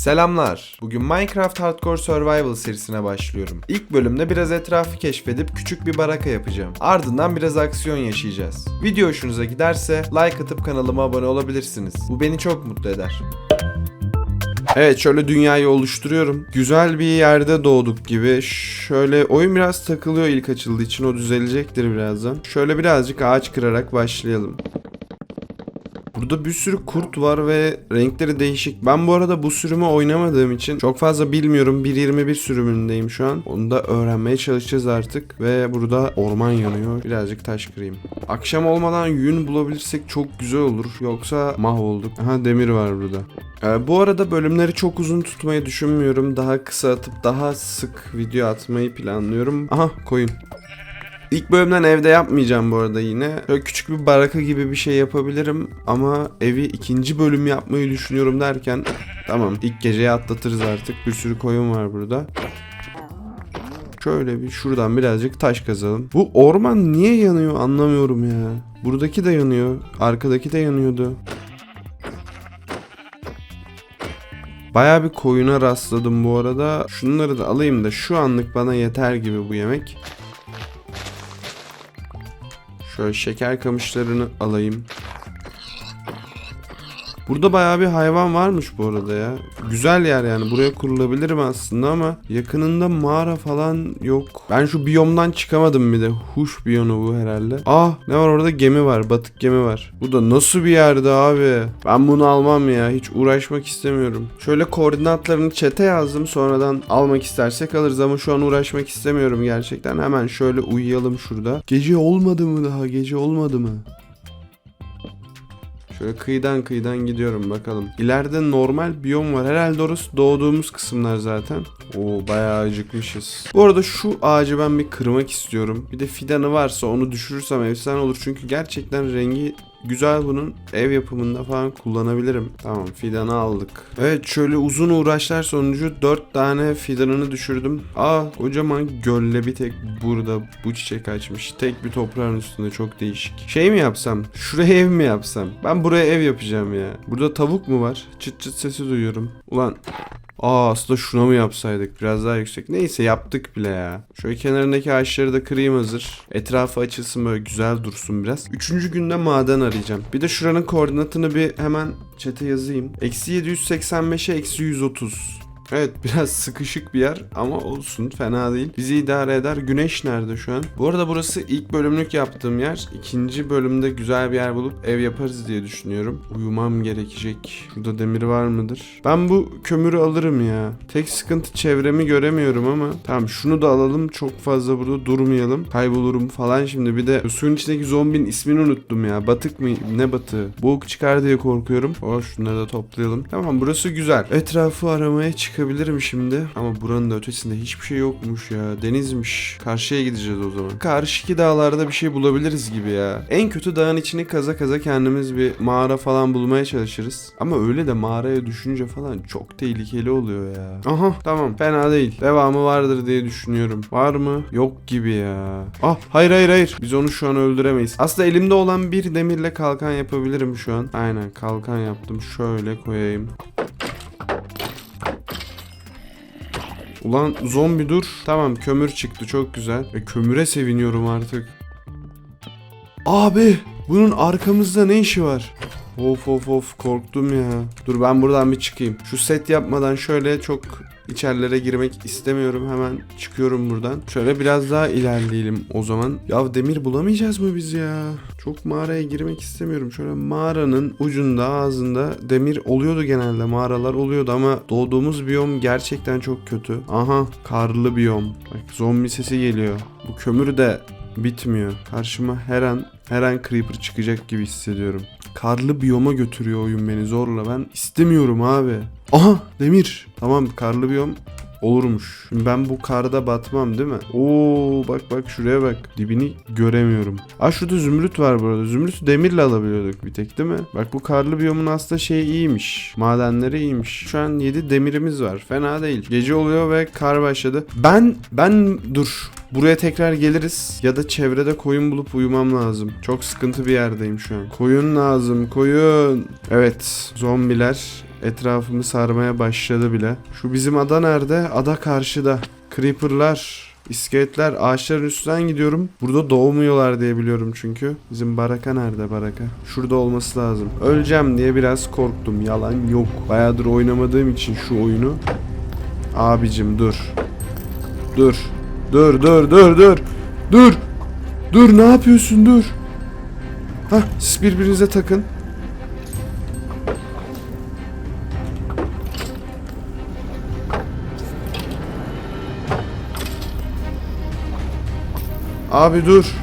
Selamlar. Bugün Minecraft Hardcore Survival serisine başlıyorum. İlk bölümde biraz etrafı keşfedip küçük bir baraka yapacağım. Ardından biraz aksiyon yaşayacağız. Video hoşunuza giderse like atıp kanalıma abone olabilirsiniz. Bu beni çok mutlu eder. Evet şöyle dünyayı oluşturuyorum. Güzel bir yerde doğduk gibi. Şöyle oyun biraz takılıyor ilk açıldığı için o düzelecektir birazdan. Şöyle birazcık ağaç kırarak başlayalım. Burada bir sürü kurt var ve renkleri değişik. Ben bu arada bu sürümü oynamadığım için çok fazla bilmiyorum. 1.21 sürümündeyim şu an. Onu da öğrenmeye çalışacağız artık. Ve burada orman yanıyor. Birazcık taş kırayım. Akşam olmadan yün bulabilirsek çok güzel olur. Yoksa mahvolduk. Aha demir var burada. Ee, bu arada bölümleri çok uzun tutmayı düşünmüyorum. Daha kısa atıp daha sık video atmayı planlıyorum. Aha koyun. İlk bölümden evde yapmayacağım bu arada yine. Böyle küçük bir baraka gibi bir şey yapabilirim ama evi ikinci bölüm yapmayı düşünüyorum derken tamam ilk geceyi atlatırız artık. Bir sürü koyun var burada. Şöyle bir şuradan birazcık taş kazalım. Bu orman niye yanıyor anlamıyorum ya. Buradaki de yanıyor. Arkadaki de yanıyordu. Baya bir koyuna rastladım bu arada. Şunları da alayım da şu anlık bana yeter gibi bu yemek. Şöyle şeker kamışlarını alayım. Burada bayağı bir hayvan varmış bu arada ya. Güzel yer yani. Buraya kurulabilirim aslında ama yakınında mağara falan yok. Ben şu biyomdan çıkamadım bir de. Huş biyonu bu herhalde. Ah ne var orada gemi var. Batık gemi var. Bu da nasıl bir yerde abi? Ben bunu almam ya. Hiç uğraşmak istemiyorum. Şöyle koordinatlarını çete yazdım. Sonradan almak istersek alırız ama şu an uğraşmak istemiyorum gerçekten. Hemen şöyle uyuyalım şurada. Gece olmadı mı daha? Gece olmadı mı? Şöyle kıyıdan kıyıdan gidiyorum bakalım. İleride normal biyom var. Herhalde orası doğduğumuz kısımlar zaten. Oo bayağı acıkmışız. Bu arada şu ağacı ben bir kırmak istiyorum. Bir de fidanı varsa onu düşürürsem efsane olur. Çünkü gerçekten rengi güzel bunun. Ev yapımında falan kullanabilirim. Tamam fidanı aldık. Evet şöyle uzun uğraşlar sonucu 4 tane fidanını düşürdüm. Aa kocaman gölle bir tek burada bu çiçek açmış. Tek bir toprağın üstünde çok değişik. Şey mi yapsam? Şuraya ev mi yapsam? Ben buraya ev yapacağım ya. Burada tavuk mu var? Çıt çıt sesi duyuyorum. Ulan Aa aslında şuna mı yapsaydık biraz daha yüksek. Neyse yaptık bile ya. Şöyle kenarındaki ağaçları da kırayım hazır. Etrafı açılsın böyle güzel dursun biraz. Üçüncü günde maden arayacağım. Bir de şuranın koordinatını bir hemen çete yazayım. Eksi 785'e eksi 130. Evet biraz sıkışık bir yer ama olsun fena değil. Bizi idare eder. Güneş nerede şu an? Bu arada burası ilk bölümlük yaptığım yer. İkinci bölümde güzel bir yer bulup ev yaparız diye düşünüyorum. Uyumam gerekecek. Şurada demir var mıdır? Ben bu kömürü alırım ya. Tek sıkıntı çevremi göremiyorum ama. Tamam şunu da alalım. Çok fazla burada durmayalım. Kaybolurum falan şimdi. Bir de suyun içindeki zombinin ismini unuttum ya. Batık mı? Ne batığı? Boğuk çıkar diye korkuyorum. Oh şunları da toplayalım. Tamam burası güzel. Etrafı aramaya çıkabilirim şimdi. Ama buranın da ötesinde hiçbir şey yokmuş ya. Denizmiş. Karşıya gideceğiz o zaman. Karşıki dağlarda bir şey bulabiliriz gibi ya. En kötü dağın içini kaza kaza kendimiz bir mağara falan bulmaya çalışırız. Ama öyle de mağaraya düşünce falan çok tehlikeli oluyor ya. Aha tamam fena değil. Devamı vardır diye düşünüyorum. Var mı? Yok gibi ya. Ah hayır hayır hayır. Biz onu şu an öldüremeyiz. Aslında elimde olan bir demirle kalkan yapabilirim şu an. Aynen kalkan yaptım. Şöyle koyayım. Ulan zombi dur. Tamam kömür çıktı çok güzel. Ve kömüre seviniyorum artık. Abi bunun arkamızda ne işi var? Of of of korktum ya. Dur ben buradan bir çıkayım. Şu set yapmadan şöyle çok içerilere girmek istemiyorum. Hemen çıkıyorum buradan. Şöyle biraz daha ilerleyelim o zaman. Ya demir bulamayacağız mı biz ya? Çok mağaraya girmek istemiyorum. Şöyle mağaranın ucunda ağzında demir oluyordu genelde. Mağaralar oluyordu ama doğduğumuz biyom gerçekten çok kötü. Aha karlı biyom. Bak zombi sesi geliyor. Bu kömür de bitmiyor. Karşıma her an her an creeper çıkacak gibi hissediyorum. Karlı biyoma götürüyor oyun beni zorla. Ben istemiyorum abi. Aha demir. Tamam karlı biyom olurmuş. Ben bu karda batmam değil mi? Oo bak bak şuraya bak. Dibini göremiyorum. Aa şurada zümrüt var burada. Zümrütü demirle alabiliyorduk bir tek değil mi? Bak bu karlı biyomun aslında şey iyiymiş. Madenleri iyiymiş. Şu an 7 demirimiz var. Fena değil. Gece oluyor ve kar başladı. Ben ben dur. Buraya tekrar geliriz ya da çevrede koyun bulup uyumam lazım. Çok sıkıntı bir yerdeyim şu an. Koyun lazım, koyun. Evet, zombiler Etrafımı sarmaya başladı bile. Şu bizim ada nerede? Ada karşıda. Creeper'lar, iskeletler ağaçların üstünden gidiyorum. Burada doğmuyorlar diye biliyorum çünkü. Bizim baraka nerede baraka? Şurada olması lazım. Öleceğim diye biraz korktum. Yalan yok. Bayağıdır oynamadığım için şu oyunu. Abicim dur. Dur. Dur dur dur dur. Dur. Dur ne yapıyorsun dur. Hah siz birbirinize takın. Abi dur.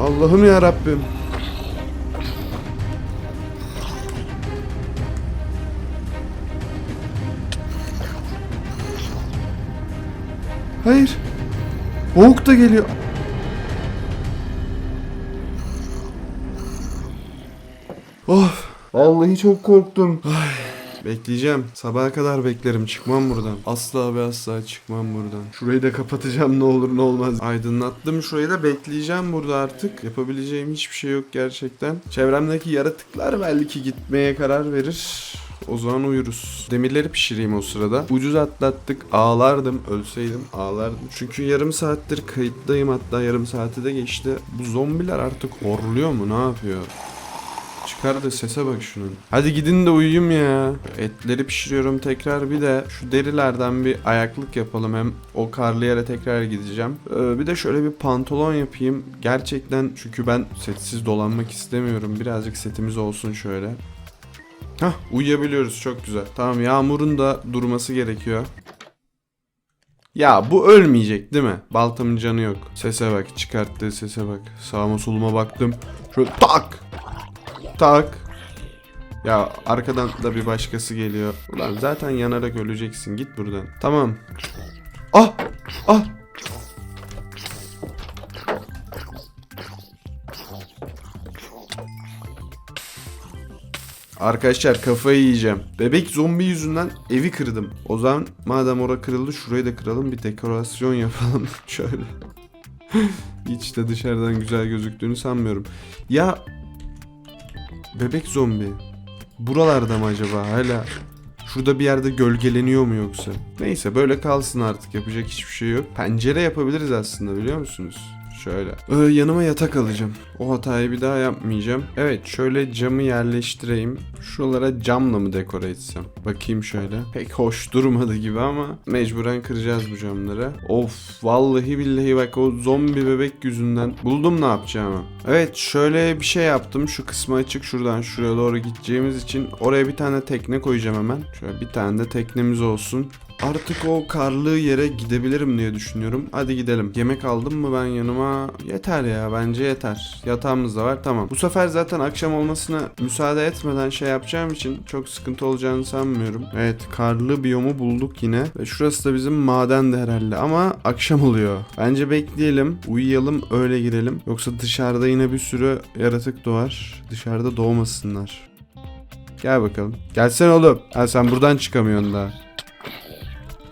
Allah'ım ya Rabbim. Hayır. Boğuk da geliyor. Of. Vallahi çok korktum. Ay. Bekleyeceğim. Sabaha kadar beklerim. Çıkmam buradan. Asla ve asla çıkmam buradan. Şurayı da kapatacağım ne olur ne olmaz. Aydınlattım şurayı da bekleyeceğim burada artık. Yapabileceğim hiçbir şey yok gerçekten. Çevremdeki yaratıklar belki gitmeye karar verir. O zaman uyuruz. Demirleri pişireyim o sırada. Ucuz atlattık. Ağlardım. Ölseydim ağlardım. Çünkü yarım saattir kayıttayım. Hatta yarım saati de geçti. Bu zombiler artık horluyor mu? Ne yapıyor? Çıkar da sese bak şunun. Hadi gidin de uyuyayım ya. Etleri pişiriyorum tekrar bir de şu derilerden bir ayaklık yapalım. Hem o karlı yere tekrar gideceğim. Ee, bir de şöyle bir pantolon yapayım. Gerçekten çünkü ben setsiz dolanmak istemiyorum. Birazcık setimiz olsun şöyle. Hah uyuyabiliyoruz çok güzel. Tamam yağmurun da durması gerekiyor. Ya bu ölmeyecek değil mi? Baltamın canı yok. Sese bak çıkarttığı sese bak. Sağıma soluma baktım. Şöyle tak tak. Ya arkadan da bir başkası geliyor. Ulan zaten yanarak öleceksin. Git buradan. Tamam. Ah! Ah! Arkadaşlar kafayı yiyeceğim. Bebek zombi yüzünden evi kırdım. O zaman madem ora kırıldı şurayı da kıralım bir dekorasyon yapalım. Şöyle. Hiç de dışarıdan güzel gözüktüğünü sanmıyorum. Ya Bebek zombi. Buralarda mı acaba hala? Şurada bir yerde gölgeleniyor mu yoksa? Neyse böyle kalsın artık yapacak hiçbir şey yok. Pencere yapabiliriz aslında biliyor musunuz? Şöyle. Ee, yanıma yatak alacağım. O hatayı bir daha yapmayacağım. Evet şöyle camı yerleştireyim. Şuralara camla mı dekore etsem? Bakayım şöyle. Pek hoş durmadı gibi ama mecburen kıracağız bu camları. Of vallahi billahi bak o zombi bebek yüzünden buldum ne yapacağımı. Evet şöyle bir şey yaptım. Şu kısmı açık şuradan şuraya doğru gideceğimiz için oraya bir tane tekne koyacağım hemen. Şöyle bir tane de teknemiz olsun. Artık o karlı yere gidebilirim diye düşünüyorum. Hadi gidelim. Yemek aldım mı ben yanıma? Yeter ya bence yeter. Yatağımız da var tamam. Bu sefer zaten akşam olmasına müsaade etmeden şey yapacağım için çok sıkıntı olacağını sanmıyorum. Evet karlı biyomu bulduk yine. Ve şurası da bizim maden de herhalde ama akşam oluyor. Bence bekleyelim. Uyuyalım öyle girelim. Yoksa dışarıda yine bir sürü yaratık doğar. Dışarıda doğmasınlar. Gel bakalım. Gelsene oğlum. Ha sen buradan çıkamıyorsun daha.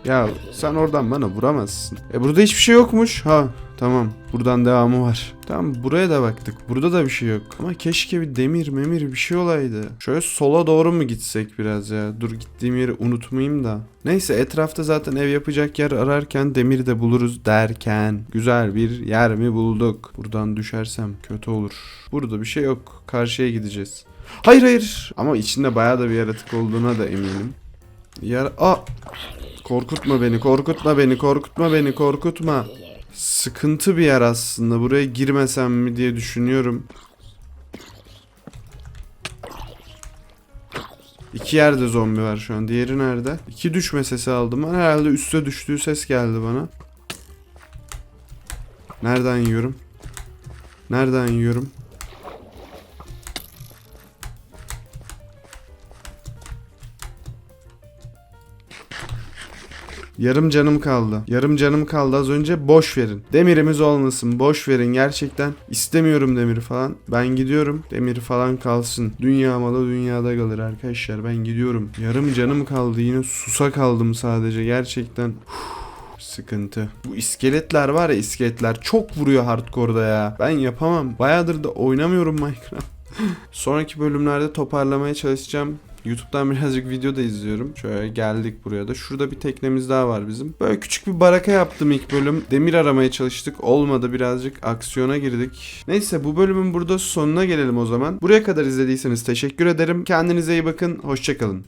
Ya sen oradan bana vuramazsın. E burada hiçbir şey yokmuş. Ha tamam. Buradan devamı var. Tamam buraya da baktık. Burada da bir şey yok. Ama keşke bir demir memir bir şey olaydı. Şöyle sola doğru mu gitsek biraz ya? Dur gittiğim yeri unutmayayım da. Neyse etrafta zaten ev yapacak yer ararken demir de buluruz derken. Güzel bir yer mi bulduk? Buradan düşersem kötü olur. Burada bir şey yok. Karşıya gideceğiz. Hayır hayır. Ama içinde bayağı da bir yaratık olduğuna da eminim. Yar... Aa! Korkutma beni, korkutma beni, korkutma beni, korkutma. Sıkıntı bir yer aslında. Buraya girmesem mi diye düşünüyorum. İki yerde zombi var şu an. Diğeri nerede? İki düşme sesi aldım ben. Herhalde üste düştüğü ses geldi bana. Nereden yiyorum? Nereden yiyorum? Yarım canım kaldı. Yarım canım kaldı az önce. Boş verin. Demirimiz olmasın. Boş verin gerçekten. istemiyorum demir falan. Ben gidiyorum. Demir falan kalsın. Dünya malı dünyada kalır arkadaşlar. Ben gidiyorum. Yarım canım kaldı. Yine susa kaldım sadece. Gerçekten. Sıkıntı. Bu iskeletler var ya iskeletler çok vuruyor hardcore'da ya. Ben yapamam. Bayağıdır da oynamıyorum Minecraft. Sonraki bölümlerde toparlamaya çalışacağım. YouTube'dan birazcık video da izliyorum. Şöyle geldik buraya da. Şurada bir teknemiz daha var bizim. Böyle küçük bir baraka yaptım ilk bölüm. Demir aramaya çalıştık. Olmadı birazcık aksiyona girdik. Neyse bu bölümün burada sonuna gelelim o zaman. Buraya kadar izlediyseniz teşekkür ederim. Kendinize iyi bakın. Hoşçakalın.